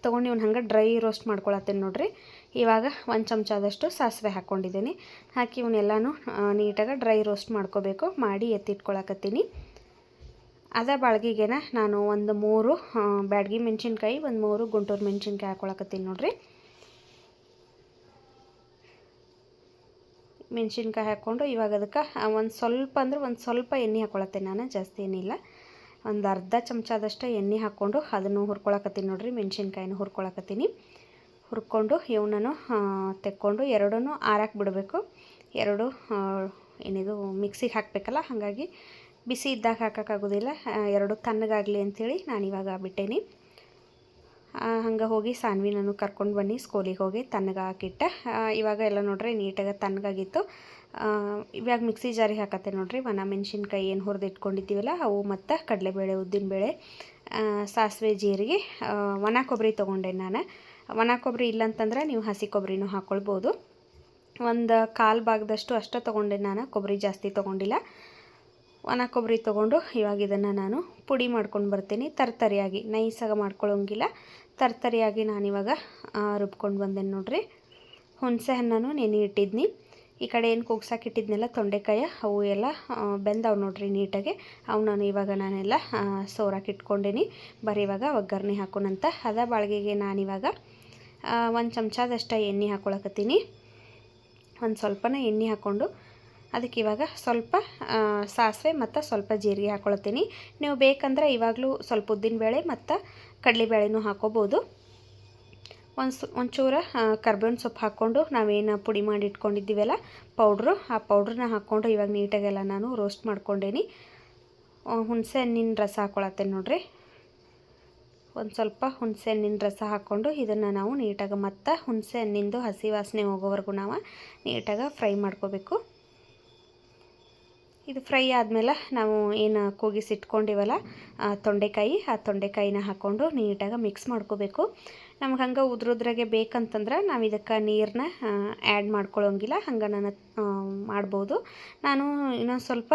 ತೊಗೊಂಡು ಇವ್ನು ಹಂಗೆ ಡ್ರೈ ರೋಸ್ಟ್ ಮಾಡ್ಕೊಳತ್ತೇನೆ ನೋಡಿರಿ. ಇವಾಗ ಒಂದು ಚಮಚದಷ್ಟು ಸಾಸಿವೆ ಹಾಕ್ಕೊಂಡಿದ್ದೀನಿ ಹಾಕಿ ಇವನ್ನೆಲ್ಲನೂ ನೀಟಾಗಿ ಡ್ರೈ ರೋಸ್ಟ್ ಮಾಡ್ಕೋಬೇಕು. ಮಾಡಿ ಎತ್ತಿಟ್ಕೊಳಕತ್ತೀನಿ ಅದ ಬಾಳ್ಗಿಗೆನ ನಾನು ಒಂದು ಮೂರು ಬ್ಯಾಡ್ಗಿ ಮೆಣಸಿನ್ಕಾಯಿ, ಒಂದು ಮೂರು ಗುಂಟೂರು ಮೆಣಸಿನ್ಕಾಯಿ ಹಾಕೊಳಕತ್ತೀನಿ ನೋಡಿರಿ. ಮೆಣಸಿನ್ಕಾಯಿ ಹಾಕ್ಕೊಂಡು ಇವಾಗ ಅದಕ್ಕೆ ಒಂದು ಸ್ವಲ್ಪ ಅಂದ್ರೆ ಒಂದು ಸ್ವಲ್ಪ ಎಣ್ಣೆ ಹಾಕೊಳತ್ತೆ ನಾನು, ಜಾಸ್ತಿ ಏನಿಲ್ಲ. ಒಂದು ಅರ್ಧ ಚಮಚದಷ್ಟು ಎಣ್ಣೆ ಹಾಕ್ಕೊಂಡು ಅದನ್ನು ಹುರ್ಕೊಳಕತ್ತೀನಿ ನೋಡಿರಿ, ಮೆಣಸಿನ್ಕಾಯಿನ ಹುರ್ಕೊಳಕತ್ತೀನಿ. ಹುರ್ಕೊಂಡು ಇವನನ್ನು ತೆಕ್ಕೊಂಡು ಎರಡೂ ಆರಾಕ್ ಬಿಡಬೇಕು. ಎರಡು ಏನಿದು, ಮಿಕ್ಸಿಗೆ ಹಾಕಬೇಕಲ್ಲ, ಹಾಗಾಗಿ ಬಿಸಿ ಇದ್ದಾಗ ಹಾಕೋಕ್ಕಾಗೋದಿಲ್ಲ. ಎರಡು ತಣ್ಣಗಾಗಲಿ ಅಂಥೇಳಿ ನಾನು ಇವಾಗ ಬಿಟ್ಟೇನಿ ಹಂಗೆ ಹೋಗಿ ಸಾನ್ವಿ ನಾನು ಕರ್ಕೊಂಡು ಬನ್ನಿ, ಸ್ಕೂಲಿಗೆ ಹೋಗಿ ತಣ್ಣಗೆ ಹಾಕಿಟ್ಟೆ. ಇವಾಗ ಎಲ್ಲ ನೋಡ್ರಿ ನೀಟಾಗಿ ತಣ್ಣಗಾಗಿತ್ತು. ಇವಾಗ ಮಿಕ್ಸಿ ಜಾರಿಗೆ ಹಾಕತ್ತೆ ನೋಡ್ರಿ. ಒಣ ಮೆಣಸಿನ್ಕಾಯಿ ಏನು ಹುರಿದು ಇಟ್ಕೊಂಡಿದ್ದೀವಲ್ಲ ಅವು ಮತ್ತು ಕಡಲೆಬೇಳೆ, ಉದ್ದಿನಬೇಳೆ ಸಾಸಿವೆ, ಜೀರಿಗೆ ಒಣ ಕೊಬ್ಬರಿ ತೊಗೊಂಡೆ ನಾನು. ಒಣ ಕೊಬ್ಬರಿ ಇಲ್ಲಂತಂದ್ರೆ ನೀವು ಹಸಿ ಕೊಬ್ಬರಿನೂ ಹಾಕ್ಕೊಳ್ಬೋದು ಒಂದು ಕಾಲು ಭಾಗದಷ್ಟು ಅಷ್ಟೇ ತೊಗೊಂಡೆ ನಾನು, ಕೊಬ್ಬರಿ ಜಾಸ್ತಿ ತೊಗೊಂಡಿಲ್ಲ. ಒಣ ಕೊಬ್ಬರಿ ತೊಗೊಂಡು ಇವಾಗ ಇದನ್ನು ನಾನು ಪುಡಿ ಮಾಡ್ಕೊಂಡು ಬರ್ತೀನಿ. ತರ್ತರಿಯಾಗಿ, ನೈಸಾಗ ಮಾಡ್ಕೊಳ್ಳೋಂಗಿಲ್ಲ ತರ್ತರಿಯಾಗಿ ನಾನಿವಾಗ ರುಬ್ಕೊಂಡು ಬಂದೇನೆ ನೋಡಿರಿ. ಹುಣಸೆ ಹಣ್ಣನ್ನು ನೆನೆ ಇಟ್ಟಿದ್ನಿ. ಈ ಕಡೆ ಏನು ಕೂಗ್ಸಕ್ಕೆ ಇಟ್ಟಿದ್ನೆಲ್ಲ, ತೊಂಡೆಕಾಯ, ಅವು ಎಲ್ಲ ಬೆಂದವು ನೋಡಿರಿ ನೀಟಾಗಿ. ಅವು ನಾನು ಇವಾಗ ನಾನೆಲ್ಲ ಸೋರಾಕೆ ಇಟ್ಕೊಂಡೇನಿ. ಬರೀ ಇವಾಗ ಒಗ್ಗರಣೆ ಹಾಕೋಣಂತ ಅದ ಬಾಳ್ಗೆಗೆ ನಾನಿವಾಗ ಒಂದು ಚಮಚದಷ್ಟು ಎಣ್ಣೆ ಹಾಕೊಳಕತ್ತೀನಿ. ಒಂದು ಸ್ವಲ್ಪನೇ ಎಣ್ಣೆ ಹಾಕ್ಕೊಂಡು ಅದಕ್ಕೆ ಇವಾಗ ಸ್ವಲ್ಪ ಸಾಸಿವೆ ಮತ್ತು ಸ್ವಲ್ಪ ಜೀರಿಗೆ ಹಾಕ್ಕೊಳ್ತೀನಿ ನೀವು ಬೇಕಂದ್ರೆ ಇವಾಗಲೂ ಸ್ವಲ್ಪ ಉದ್ದಿನಬೇಳೆ ಮತ್ತು ಕಡಲೆಬೇಳೆನೂ ಹಾಕೋಬೋದು. ಒಂದು ಸು ಒಂಚೂರ ಕರ್ಬೇವಿನ ಸೊಪ್ಪು ಹಾಕ್ಕೊಂಡು ನಾವೇನು ಪುಡಿ ಮಾಡಿ ಇಟ್ಕೊಂಡಿದ್ದೀವಲ್ಲ, ಪೌಡ್ರು, ಆ ಪೌಡ್ರನ್ನ ಹಾಕ್ಕೊಂಡು ಇವಾಗ ನೀಟಾಗೆಲ್ಲ ನಾನು ರೋಸ್ಟ್ ಮಾಡ್ಕೊಂಡೇನಿ. ಹುಣಸೆ ಹಣ್ಣಿನ ರಸ ಹಾಕ್ಕೊಳತ್ತೇನೆ ನೋಡಿರಿ. ಒಂದು ಸ್ವಲ್ಪ ಹುಣಸೆ ಹಣ್ಣಿನ ರಸ ಹಾಕ್ಕೊಂಡು ಇದನ್ನು ನಾವು ನೀಟಾಗಿ ಮತ್ತು ಹುಣಸೆ ಹಣ್ಣಿಂದು ಹಸಿ ವಾಸನೆ ಹೋಗೋವರೆಗೂ ನಾವು ನೀಟಾಗಿ ಫ್ರೈ ಮಾಡ್ಕೋಬೇಕು. ಇದು ಫ್ರೈ ಆದಮೇಲೆ ನಾವು ಏನು ಕೂಗಿಸಿಟ್ಕೊಂಡಿವಲ್ಲ ತೊಂಡೆಕಾಯಿ, ಆ ತೊಂಡೆಕಾಯಿನ ಹಾಕ್ಕೊಂಡು ನೀಟಾಗಿ ಮಿಕ್ಸ್ ಮಾಡ್ಕೋಬೇಕು. ನಮ್ಗೆ ಹಂಗೆ ಉದ್ರುದ್ರಾಗೆ ಬೇಕಂತಂದ್ರೆ ನಾವು ಇದಕ್ಕೆ ನೀರನ್ನ ಆ್ಯಡ್ ಮಾಡ್ಕೊಳ್ಳೋಂಗಿಲ್ಲ ಹಂಗೆ ನಾನು ಮಾಡ್ಬೋದು. ನಾನು ಇನ್ನೊಂದು ಸ್ವಲ್ಪ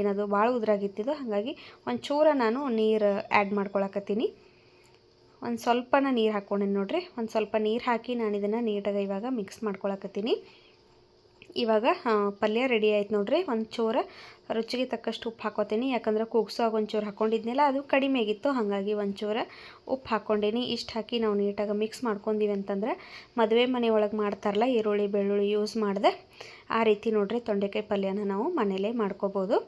ಏನದು ಭಾಳ ಉದ್ರಾಗಿತ್ತಿದ್ದು ಹಾಗಾಗಿ ಒಂದು ಚೂರ ನಾನು ನೀರು ಆ್ಯಡ್ ಮಾಡ್ಕೊಳಕತ್ತೀನಿ. ಒಂದು ಸ್ವಲ್ಪನ ನೀರು ಹಾಕ್ಕೊಂಡೇನೆ ನೋಡಿರಿ, ಒಂದು ಸ್ವಲ್ಪ ನೀರು ಹಾಕಿ ನಾನು ಇದನ್ನು ನೀಟಾಗಿ ಇವಾಗ ಮಿಕ್ಸ್ ಮಾಡ್ಕೊಳಕತ್ತೀನಿ. ಇವಾಗ ಪಲ್ಯ ರೆಡಿ ಆಯ್ತು ನೋಡ್ರಿ. ಒಂದು ಚೂರ ರುಚಿಗೆ ತಕ್ಕಷ್ಟು ಉಪ್ಪು ಹಾಕೋತೀನಿ. ಯಾಕಂದ್ರೆ ಕೂಗ್ಸುವಾಗ ಒಂಚೂರು ಹಾಕೊಂಡಿದ್ನಲ್ಲ, ಅದು ಕಡಿಮೆ ಆಗಿತ್ತು. ಹಾಗಾಗಿ ಒಂಚೂರ ಉಪ್ಪು ಹಾಕ್ಕೊಂಡೀನಿ ಇಷ್ಟು ಹಾಕಿ ನಾವು ನೀಟಾಗಿ ಮಿಕ್ಸ್ ಮಾಡ್ಕೊಂಡಿವಿ ಅಂತಂದ್ರೆ, ಮದುವೆ ಮನೆಯೊಳಗೆ ಮಾಡ್ತಾರಲ್ಲ, ಈರುಳ್ಳಿ, ಬೆಳ್ಳುಳ್ಳಿ ಯೂಸ್ ಮಾಡಿದೆ. ಆ ರೀತಿ ನೋಡ್ರಿ ತೊಂಡೆಕಾಯಿ ಪಲ್ಯನ ನಾವು ಮನೇಲೇ ಮಾಡ್ಕೋಬೋದು.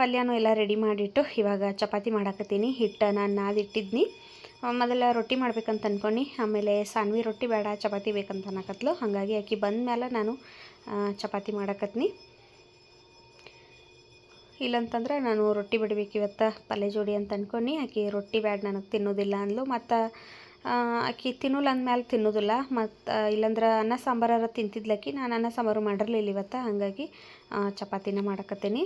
ಪಲ್ಯನೂ ಎಲ್ಲ ರೆಡಿ ಮಾಡಿಟ್ಟು ಇವಾಗ ಚಪಾತಿ ಮಾಡಾಕತ್ತೀನಿ. ಹಿಟ್ಟು ನಾನು ನಾದಿಟ್ಟಿದ್ನಿ. ಮೊದಲ ರೊಟ್ಟಿ ಮಾಡ್ಬೇಕಂತ ಅಂದ್ಕೊಂಡು ಆಮೇಲೆ ಸಾನ್ವಿ ರೊಟ್ಟಿ ಬೇಡ, ಚಪಾತಿ ಬೇಕಂತ ಅನ್ನಕತ್ಲು. ಹಾಗಾಗಿ ಆಕೆ ಬಂದ ಮೇಲೆ ನಾನು ಚಪಾತಿ ಮಾಡಕತ್ತೀನಿ ಇಲ್ಲಂತಂದ್ರೆ ನಾನು ರೊಟ್ಟಿ ಬಿಡ್ಬೇಕು ಇವತ್ತು, ಪಲ್ಯ ಜೋಡಿ ಅಂತ ಅಂದ್ಕೊಂಡು ಆಕೆ ರೊಟ್ಟಿ ಬ್ಯಾಡ ನನಗೆ ತಿನ್ನೋದಿಲ್ಲ ಅಂದ್ಲು. ಮತ್ತು ಆಕೆ ತಿನ್ನೋಲ್ಲ ಅಂದಮೇಲೆ ತಿನ್ನೋದಿಲ್ಲ. ಮತ್ತು, ಇಲ್ಲಾಂದ್ರೆ ಅನ್ನ ಸಾಂಬಾರ ತಿಂತಿದ್ಲಕ್ಕಿ ನಾನು ಅನ್ನ ಸಾಂಬಾರು ಮಾಡಿರಲಿಲ್ಲ ಇವತ್ತು. ಹಾಗಾಗಿ ಚಪಾತಿನ ಮಾಡಕತ್ತೀನಿ.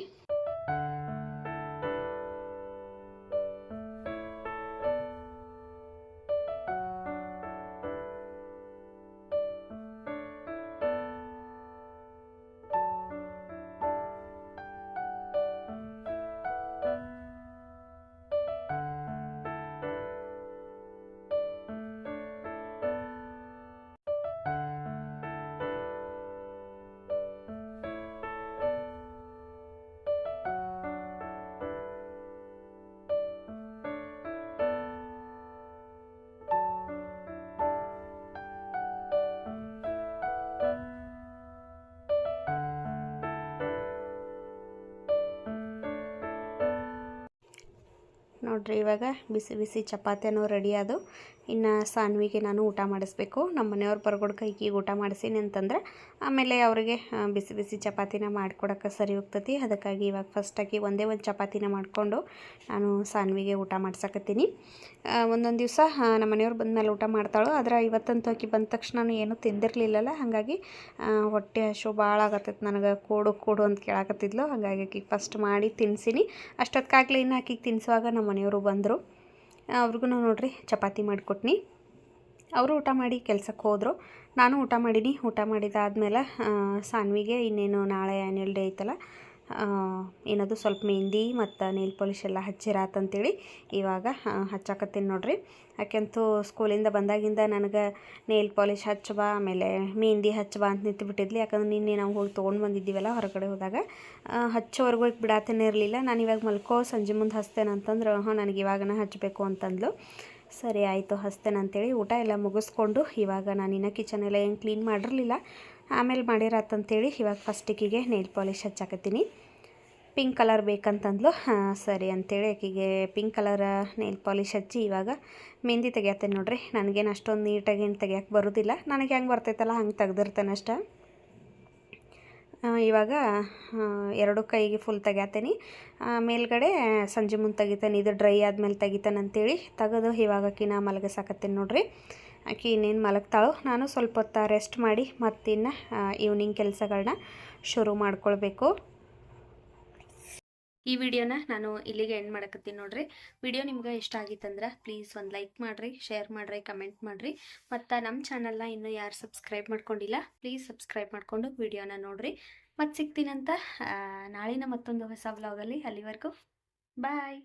ನೋಡಿರಿ, ಇವಾಗ ಬಿಸಿ ಬಿಸಿ ಚಪಾತಿನೂ ರೆಡಿ ಅದು. ಇನ್ನು ಸಾನ್ವಿಗೆ ನಾನು ಊಟ ಮಾಡಿಸ್ಬೇಕು. ನಮ್ಮ ಮನೆಯವ್ರು ಬರ್ಗೊಡ್ ಕೈಗೆ ಊಟ ಮಾಡಿಸೀನಿ ಅಂತಂದ್ರೆ ಆಮೇಲೆ ಅವರಿಗೆ ಬಿಸಿ ಬಿಸಿ ಚಪಾತಿನ ಮಾಡಿಕೊಡೋಕ್ಕೆ ಸರಿ ಹೋಗ್ತತಿ. ಅದಕ್ಕಾಗಿ ಇವಾಗ ಫಸ್ಟಾಗಿ ಒಂದೇ ಒಂದು ಚಪಾತಿನ ಮಾಡಿಕೊಂಡು ನಾನು ಸಾನ್ವಿಗೆ ಊಟ ಮಾಡ್ಸಕತ್ತೀನಿ. ಒಂದೊಂದು ದಿವಸ ನಮ್ಮ ಮನೆಯವ್ರು ಬಂದಮೇಲೆ ಊಟ ಮಾಡ್ತಾಳು. ಆದರೆ ಇವತ್ತಂತೂ ಆಕಿ ಬಂದ ತಕ್ಷಣ ನಾನು ಏನೂ ತಿಂದಿರಲಿಲ್ಲಲ್ಲ. ಹಾಗಾಗಿ ಹೊಟ್ಟೆ ಹಸು ಭಾಳ ಆಗತ್ತೈತೆ ನನಗೆ. ಕೊಡು, ಕೂಡು ಅಂತ ಕೇಳಾಕತ್ತಿದ್ಲು. ಹಾಗಾಗಿ ಆಕಿಗೆ ಫಸ್ಟ್ ಮಾಡಿ ತಿನ್ಸಿನಿ. ಅಷ್ಟೊತ್ತಿಗಾಗಲೇ ಇನ್ನು ಆಕಿಗೆ ತಿನ್ನಿಸುವಾಗ ನಮ್ಮ ಮನೆಯವರು ಬಂದರು ಅವ್ರಿಗೂ ನೋಡ್ರಿ, ಚಪಾತಿ ಮಾಡಿಕೊಟ್ನಿ. ಅವರು ಊಟ ಮಾಡಿ ಕೆಲಸಕ್ಕೆ ಹೋದರು. ನಾನು ಊಟ ಮಾಡೀನಿ. ಊಟ ಮಾಡಿದಾದ್ಮೇಲೆ ಸಾನ್ವಿಗೆ ಇನ್ನೇನು ನಾಳೆ ಆ್ಯನ್ಯಲ್ ಡೇ ಐತಲ್ಲ ಏನದು ಸ್ವಲ್ಪ ಮೆಹಂದಿ ಮತ್ತು ನೇಲ್ ಪಾಲಿಶ್ ಎಲ್ಲ ಹಚ್ಚಿರಾತಂತೇಳಿ ಇವಾಗ ಹಚ್ಚಾಕತ್ತೀನಿ ನೋಡ್ರಿ. ಯಾಕೆಂತೂ ಸ್ಕೂಲಿಂದ ಬಂದಾಗಿಂದ ನನಗೆ ನೇಲ್ ಪಾಲಿಶ್ ಹಚ್ಚಬಾ ಆಮೇಲೆ ಮೆಹಂದಿ ಹಚ್ಚಬಾ ಅಂತ ನಿಂತುಬಿಟ್ಟಿದ್ಲಿ. ಯಾಕಂದ್ರೆ ನಿನ್ನೆ ನಾವು ಹೋಗಿ ತೊಗೊಂಡು ಬಂದಿದ್ದೀವಲ್ಲ ಹೊರಗಡೆ ಹೋದಾಗ ಹಚ್ಚೋವರೆಗೂ ಬಿಡಾತೇನೆ ಇರಲಿಲ್ಲ. ನಾನು ಇವಾಗ ಮಲ್ಕೋ, ಸಂಜೆ ಮುಂದೆ ಹಚ್ತೇನೆ ಅಂತಂದ್ರೆ ಹಾಂ, ನನಗೆ ಇವಾಗನ ಹಚ್ಚಬೇಕು ಅಂತಂದ್ಲು. ಸರಿ ಆಯಿತು, ಹಸ್ತೇನೆ ಅಂತೇಳಿ ಊಟ ಎಲ್ಲ ಮುಗಿಸ್ಕೊಂಡು ಇವಾಗ ನಾನು ಇನ್ನೂ ಕಿಚನ್ ಎಲ್ಲ ಏನು ಕ್ಲೀನ್ ಮಾಡಿರಲಿಲ್ಲ. ಆಮೇಲೆ ಮಾಡಿರತ್ತಂತೇಳಿ ಇವಾಗ ಫಸ್ಟಿಗೆ ನೈಲ್ ಪಾಲಿಶ್ ಹಚ್ಚಾಕತ್ತೀನಿ. ಪಿಂಕ್ ಕಲರ್ ಬೇಕಂತಂದ್ಲು, ಹಾಂ, ಸರಿ ಅಂತೇಳಿ ಆಕೆಗೆ ಪಿಂಕ್ ಕಲರ್ ನೇಲ್ ಪಾಲಿಶ್ ಹಚ್ಚಿ ಇವಾಗ ಮೆಹಂದಿ ತೆಗಿಯತ್ತೇನೆ ನೋಡ್ರಿ. ನನಗೇನು ಅಷ್ಟೊಂದು ನೀಟಾಗಿ ಏನು ತೆಗಿಯೋಕೆ ಬರೋದಿಲ್ಲ. ನನಗೆ ಹೆಂಗೆ ಬರ್ತೈತಲ್ಲ ಹಂಗೆ ತೆಗ್ದಿರ್ತೇನೆ ಅಷ್ಟೇ. ಇವಾಗ ಎರಡು ಕೈಗೆ ಫುಲ್ ತೆಗ್ಯಾತೀನಿ. ಮೇಲ್ಗಡೆ ಸಂಜೆ ಮುಂದೆ ತೆಗಿತಾನೆ. ಇದು ಡ್ರೈ ಆದಮೇಲೆ ತೆಗಿತಾನೆ ಅಂತೇಳಿ ತೆಗೆದು ಇವಾಗ ಆಕಿನ ಮಲಗಿಸಾಕತ್ತೀನಿ ನೋಡ್ರಿ. ಆಕಿ ಇನ್ನೇನು ಮಲಗ್ತಾಳು? ನಾನು ಸ್ವಲ್ಪ ಹೊತ್ತು ರೆಸ್ಟ್ ಮಾಡಿ ಮತ್ತಿನ್ನು ಈವ್ನಿಂಗ್ ಕೆಲಸಗಳನ್ನ ಶುರು ಮಾಡ್ಕೊಳ್ಬೇಕು. ಈ ವಿಡಿಯೋನ ನಾನು ಇಲ್ಲಿಗೆ ಎಂಡ್ ಮಾಡಕತ್ತೀನಿ ನೋಡ್ರಿ. ವಿಡಿಯೋ ನಿಮ್ಗೆ ಇಷ್ಟ ಆಗಿತ್ತಂದ್ರೆ ಪ್ಲೀಸ್ ಒಂದು ಲೈಕ್ ಮಾಡ್ರಿ ಶೇರ್ ಮಾಡ್ರಿ ಕಮೆಂಟ್ ಮಾಡಿರಿ. ಮತ್ತು ನಮ್ಮ ಚಾನಲ್ನ ಇನ್ನೂ ಯಾರು ಸಬ್ಸ್ಕ್ರೈಬ್ ಮಾಡ್ಕೊಂಡಿಲ್ಲ ಪ್ಲೀಸ್ ಸಬ್ಸ್ಕ್ರೈಬ್ ಮಾಡಿಕೊಂಡು ವಿಡಿಯೋನ ನೋಡಿರಿ. ಮತ್ತು ಸಿಗ್ತೀನಂತ ನಾಳಿನ ಮತ್ತೊಂದು ಹೊಸ ಬ್ಲಾಗಲ್ಲಿ ಅಲ್ಲಿವರೆಗೂ ಬಾಯ್